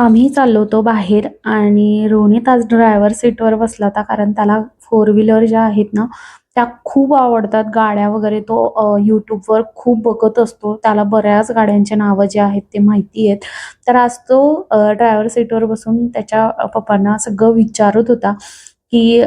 आम्ही चाललो होतो बाहेर आणि रोहित आज ड्रायव्हर सीटवर बसला होता कारण त्याला फोर व्हीलर ज्या आहेत ना त्या खूप आवडतात. गाड्या वगैरे तो यूट्यूबवर खूप बघत असतो. त्याला बऱ्याच गाड्यांचे नावं जे आहेत ते माहिती आहेत. तर आज तो ड्रायव्हर सीटवर बसून त्याच्या पप्पांना सगळं विचारत होता की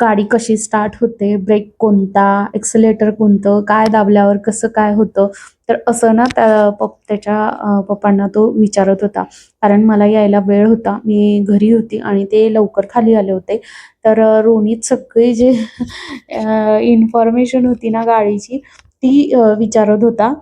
गाडी कशी स्टार्ट होते? ब्रेक कोणता? एक्सलेटर कोणतं? काय दाबल्यावर कसं काय होतं? तर असं ना त्या पप त्याच्या पप्पांना तो विचारत होता. कारण मला यायला वेळ होता. मी घरी होती आणि ते लवकर खाली आले होते. तर रोनीत सगळी जे इन्फॉर्मेशन होती ना गाडीची ती विचारत होता.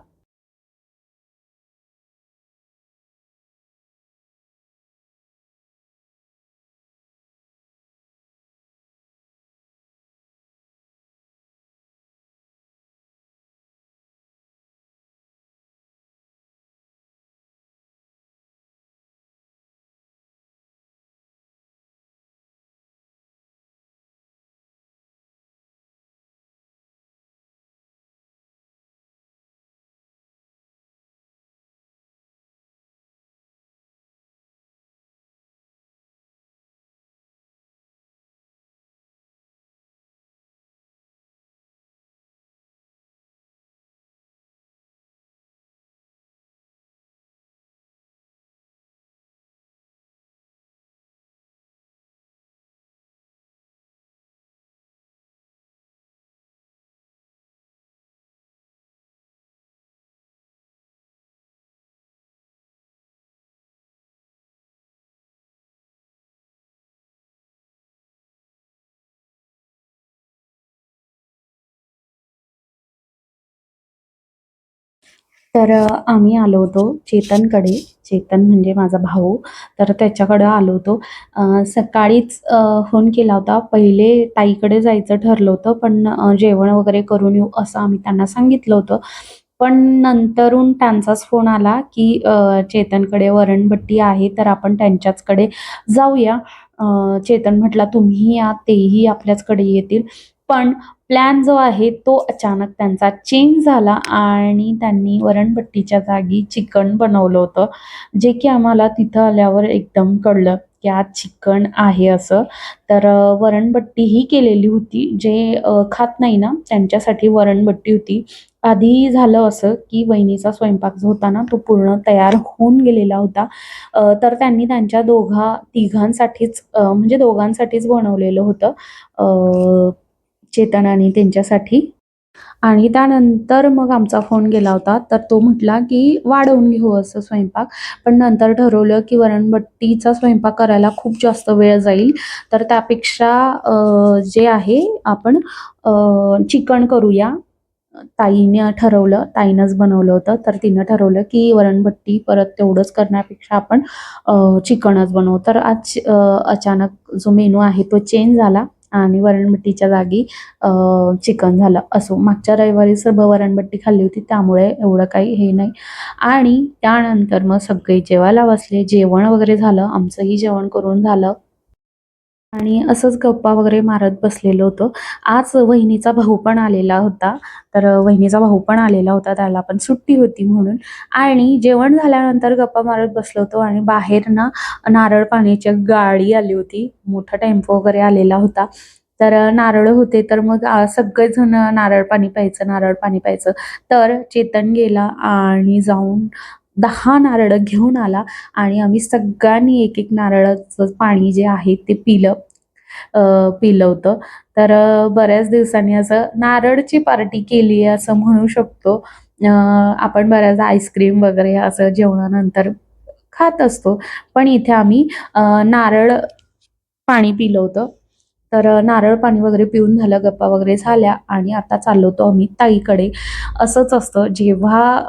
तर आम्ही आलो होतो चेतनकडे. चेतन म्हणजे माझा भाऊ. तर त्याच्याकडे आलो होतो. सकाळीच फोन केला होता. पहिले ताईकडे जायचं ठरलं होतं, पण जेवण वगैरे करून येऊ असं आम्ही त्यांना सांगितलं होतं. पण नंतरून त्यांचाच फोन आला, की चेतनकडे वरणभट्टी आहे, तर आपण त्यांच्याचकडे जाऊया. चेतन म्हटला, "तुम्हीही या, तेही आपल्याचकडे येतील." पण प्लॅन जो आहे तो अचानक त्यांचा चेंज झाला आणि त्यांनी वरणभट्टीच्या जागी चिकन बनवलं होतं. जे की आम्हाला तिथं आल्यावर एकदम कळलं, की आज चिकन आहे असं. तर अ, वरणभट्टी ही केलेली होती. जे खात नाही ना त्यांच्यासाठी वरणभट्टी होती. आधी झालं असं, की वहिनीचा स्वयंपाक जो होता ना तो पूर्ण तयार होऊन गेलेला होता. तर त्यांनी त्यांच्या दोघा तिघांसाठीच म्हणजे दोघांसाठीच बनवलेलं होतं. चेतनाने त्यांच्यासाठी. आणि त्यानंतर मग आमचा फोन गेला होता. तर तो म्हटला, की वाढवून घेऊ असं स्वयंपाक. पण नंतर ठरवलं, की वरणभट्टीचा स्वयंपाक करायला खूप जास्त वेळ जाईल. तर त्यापेक्षा जे आहे आपण चिकन करूया. ताईने ठरवलं, ताईनंच बनवलं होतं. तर तिनं ठरवलं, की वरणभट्टी परत तेवढंच करण्यापेक्षा आपण चिकनच बनवू. तर आज अचानक जो मेनू आहे तो चेंज झाला आणि वरणभट्टीच्या जागी चिकन झालं. असो, मागच्या रविवारी सर्व वरणभट्टी खाल्ली होती त्यामुळे एवढं काही हे नाही. आणि त्यानंतर मग सगळे जेवायला बसले. जेवण वगैरे झालं. आमचंही जेवण करून झालं. आणि असंच गप्पा वगैरे मारत बसलेलो होतो. आज वहिनीचा भाऊ पण आलेला होता. तर वहिनीचा भाऊ पण आलेला होता. त्याला पण सुट्टी होती म्हणून आणि जेवण झाल्यानंतर गप्पा मारत बसलो होतो आणि बाहेर ना नारळ पाण्याची गाडी आली होती. मोठा टेम्पो वगैरे आलेला होता. तर नारळ होते तर मग सगळेजण नारळ पाणी प्यायचं, नारळ पाणी प्यायचं. तर चेतन गेला आणि जाऊन दहा नारळ घेऊन आला आणि आम्ही सगळ्यांनी एक-एक नारळाचं पाणी जे आहे ते पिलं. पिलं होतं. तर बऱ्याच दिवसांनी असं नारळची पार्टी केली आहे असं म्हणू शकतो. आपण बऱ्याच आईस्क्रीम वगैरे असं जेवणानंतर खात असतो. पण इथे आम्ही नारळ पाणी पिलं होतं. तर नारळ पाणी वगैरे पिऊन झालं, गप्पा वगैरे झाल्या आणि आता चाललो तो आम्ही ताईकडे. असंच असतं जेव्हा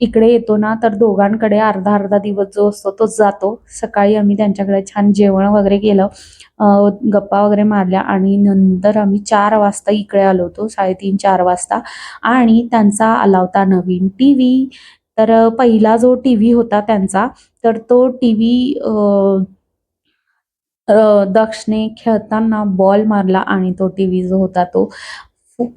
इकडे येतो ना, तर दोघांकडे अर्धा-अर्धा दिवस जो असतो तो जातो. सकाळी आम्ही त्यांच्याकडे छान जेवण वगैरे केलं. गप्पा वगैरे मारल्या आणि नंतर आम्ही चार वाजता इकडे आलो होतो. 3:30-4 वाजता आणि त्यांचा आला होता नवीन टी व्ही तर पहिला जो टी व्ही होता त्यांचा, तर तो टी व्ही दक्षने खेळताना बॉल मारला आणि तो टी व्ही जो होता तो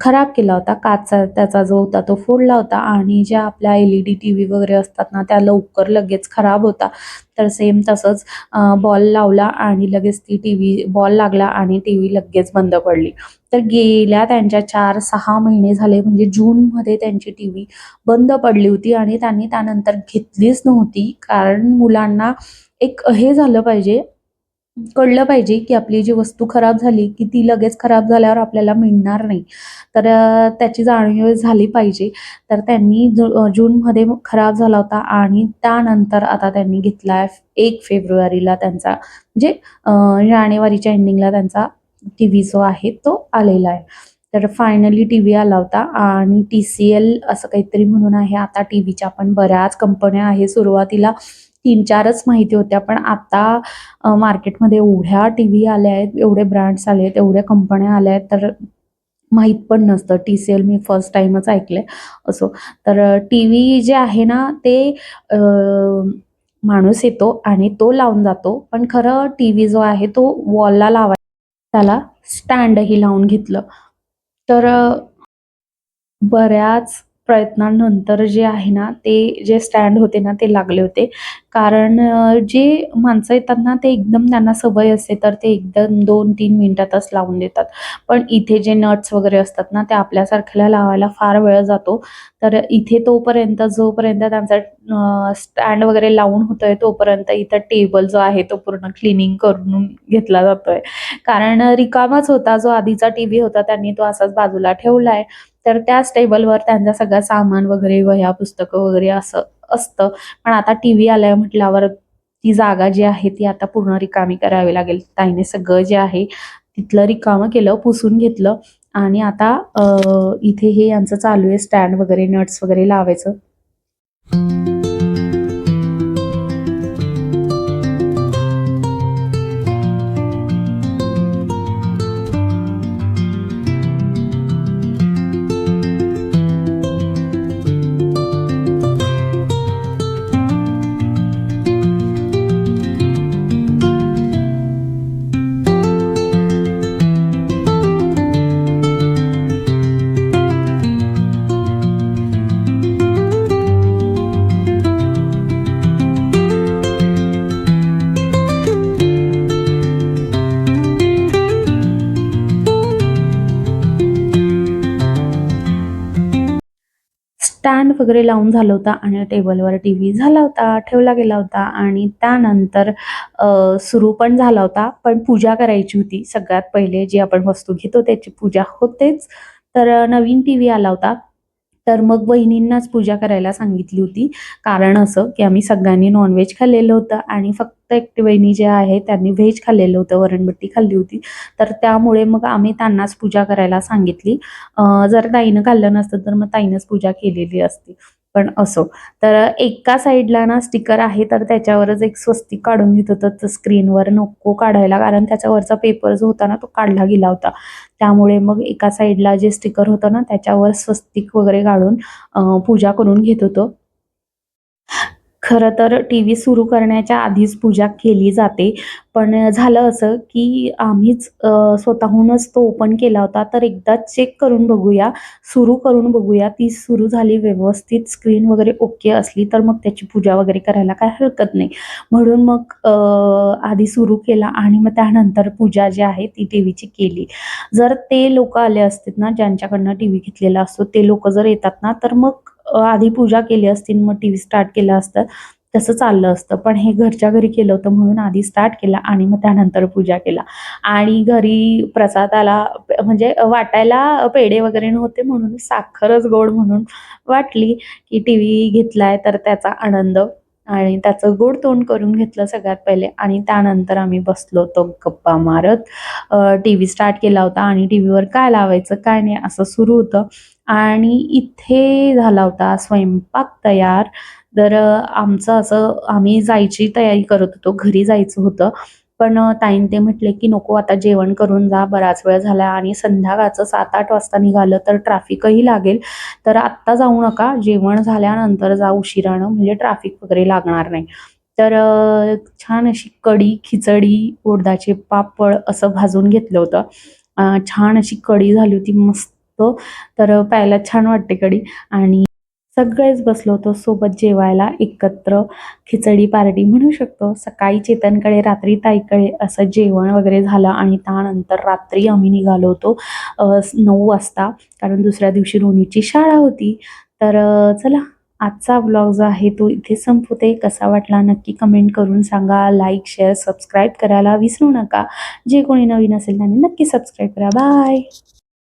खराब केला होता. काचा त्याचा जो होता तो फोडला होता आणि ज्या आपल्या एल-ई-डी टी व्ही वगैरे असतात ना, त्या लवकर लगेच खराब होता तर सेम तसंच बॉल लावला आणि लगेच ती टी व्ही बॉल लागला आणि टी व्ही लगेच बंद पडली. तर गेल्या त्यांच्या 4-6 महिने झाले म्हणजे जूनमध्ये त्यांची टी व्ही बंद पडली होती आणि त्यांनी त्यानंतर घेतलीच नव्हती. कारण मुलांना एक हे झालं पाहिजे, कळलं पाहिजे, की आपली जी वस्तू खराब झाली, की ती लगेच खराब झाल्यावर आपल्याला मिळणार नाही. तर त्याची जाणीव झाली पाहिजे. तर त्यांनी जूनमध्ये खराब झाला होता आणि त्यानंतर आता त्यांनी घेतला आहे एक फेब्रुवारीला त्यांचा म्हणजे जानेवारीच्या एंडिंगला त्यांचा टीव्ही जो आहे तो आलेला आहे. तर फायनली टीव्ही आला होता आणि टी-सी-एल असं काहीतरी म्हणून आहे. आता टीव्हीच्या पण बऱ्याच कंपन्या आहेत. सुरुवातीला 3-4च माहिती होत्या. पण आता मार्केटमध्ये एवढ्या टीव्ही आल्या आहेत, एवढे ब्रँड्स आले आहेत, एवढ्या कंपन्या आल्या आहेत, तर माहीत पण नसतं. टी-सी-एल मी फर्स्ट टाईमच ऐकलंय. असो. तर टी टीव्ही जे आहे ना, ते माणूस येतो आणि तो लावून जातो. पण खरं टीव्ही जो आहे तो वॉलला लावायचा त्याला स्टँडही लावून घेतलं. तर बऱ्याच प्रयत्नांनंतर जे आहे ना, ते जे स्टँड होते ना, ते लागले होते. कारण जे माणसं येतात ना, ते एकदम त्यांना सवय असते, तर ते एकदम 2-3 मिनिटातच लावून देतात. पण इथे जे नट्स वगैरे असतात ना, ते आपल्यासारख्याला लावायला फार वेळ जातो. तर इथे तोपर्यंत जोपर्यंत त्यांचा स्टँड वगैरे लावून होतोय, तोपर्यंत इथं टेबल जो आहे तो पूर्ण क्लिनिंग करून घेतला जातोय. कारण रिकामाच होता. जो आधीचा टीव्ही होता त्यांनी तो असाच बाजूला ठेवलाय. तर त्याच टेबलवर त्यांचा सगळं सामान वगैरे, वह्या, पुस्तकं वगैरे असं असतं. पण आता टीव्ही आलाय म्हटल्यावर ती जागा जी आहे ती आता पूर्ण रिकामी करावी लागेल. ताईने सगळं जे आहे तिथलं रिकामं केलं, पुसून घेतलं आणि आता इथे हे यांचं चालू आहे स्टँड वगैरे, नट्स वगैरे लावायचं. फॅन वगैरे लावून झाला होता आणि टेबलवर टीव्ही झाला होता, ठेवला गेला होता आणि त्यानंतर सुरू पण झाला होता. पण पूजा करायची होती. सगळ्यात पहिले जी आपण वस्तू घेतो त्याची पूजा होतेच. तर नवीन नवीन टीव्ही आला होता. तर मग बहिणींनाच पूजा करायला सांगितली होती. कारण असं, की आम्ही सगळ्यांनी नॉनव्हेज खाल्लेलं होतं आणि फक्त एकटी वहिनी जे आहे त्यांनी व्हेज खाल्लेलं होतं, वरणबट्टी खाल्ली होती. तर त्यामुळे मग आम्ही त्यांनाच पूजा करायला सांगितली. जर ताईनं खाल्लं नसतं, तर मग ताईनंच पूजा केलेली असती. पण असो. तर एका साइडला ना स्टिकर आहे, तर त्याच्यावरच एक स्वस्तिक काढून घेत होतं तर स्क्रीनवर नको काढायला, कारण त्याच्यावरचा पेपर जो होता ना, तो काढला गेला होता. त्यामुळे मग एका साइडला जे स्टिकर होतं ना, त्याच्यावर स्वस्तिक वगैरे काढून पूजा करून घेत होतो. खरं तर टी व्ही सुरू करण्याच्या आधीच पूजा केली जाते. पण झालं असं, की आम्हीच स्वतःहूनच तो ओपन केला होता. तर एकदा चेक करून बघूया, सुरू करून बघूया. ती सुरू झाली व्यवस्थित, स्क्रीन वगैरे ओके असली, तर मग त्याची पूजा वगैरे करायला काही हरकत नाही. म्हणून मग आधी सुरू केला आणि मग त्यानंतर पूजा जी आहे ती टी व्हीची केली. जर ते लोक आले असतात ना, ज्यांच्याकडनं टी व्ही घेतलेला असतो, ते लोक जर येतात ना, तर मग आधी पूजा केली असती, मग टीव्ही स्टार्ट केला असतं. तसं चाललं असतं. पण हे घरच्या घरी केलं होतं म्हणून आधी स्टार्ट केला आणि मग त्यानंतर पूजा केला. आणि घरी प्रसादाला म्हणजे वाटायला पेढे वगैरे नव्हते म्हणून साखरच गोड म्हणून वाटली, की टीव्ही घेतलाय तर त्याचा आनंद आणि त्याचं गोड तोंड करून घेतलं सगळ्यात पहिले आणि त्यानंतर आम्ही बसलो होतो गप्पा मारत. टी टीव्ही स्टार्ट केला होता आणि टीव्हीवर काय लावायचं, काय नाही असं सुरू होतं आणि इथे झाला होता स्वयंपाक तयार. तर आमचं असं आम्ही जायची तयारी करत होतो. घरी जायचं होतं. पण ताईन ते म्हटले, की "नको आता जेवण करून जा. बराच वेळ झाला आणि संध्याकाळचं 7-8 वाजता निघालं तर ट्रॅफिकही लागेल. तर आत्ता जाऊ नका. जेवण झाल्यानंतर जा उशिरानं म्हणजे ट्रॅफिक वगैरे लागणार नाही." तर छान अशी कढी, खिचडी, उडदाचे पापड असं भाजून घेतलं होतं. छान अशी कढी झाली होती. मस्त शकतो. तर प्यायला छान वाटते कडी आणि सगळेच बसलो होतो सोबत जेवायला एकत्र खिचडी पार्टी म्हणू शकतो. सकाळी चेतनकडे रात्री ताईकडे असं जेवण वगैरे झालं आणि त्यानंतर रात्री आम्ही निघालो होतो नऊ वाजता. कारण दुसऱ्या दिवशी रोनीची शाळा होती. तर चला आजचा ब्लॉग जो आहे तो इथे संपवते. कसा वाटला नक्की कमेंट करून सांगा. लाईक शेअर सबस्क्राईब करायला विसरू नका. जे कोणी नवीन असेल त्यांनी नक्की सबस्क्राईब करा. बाय!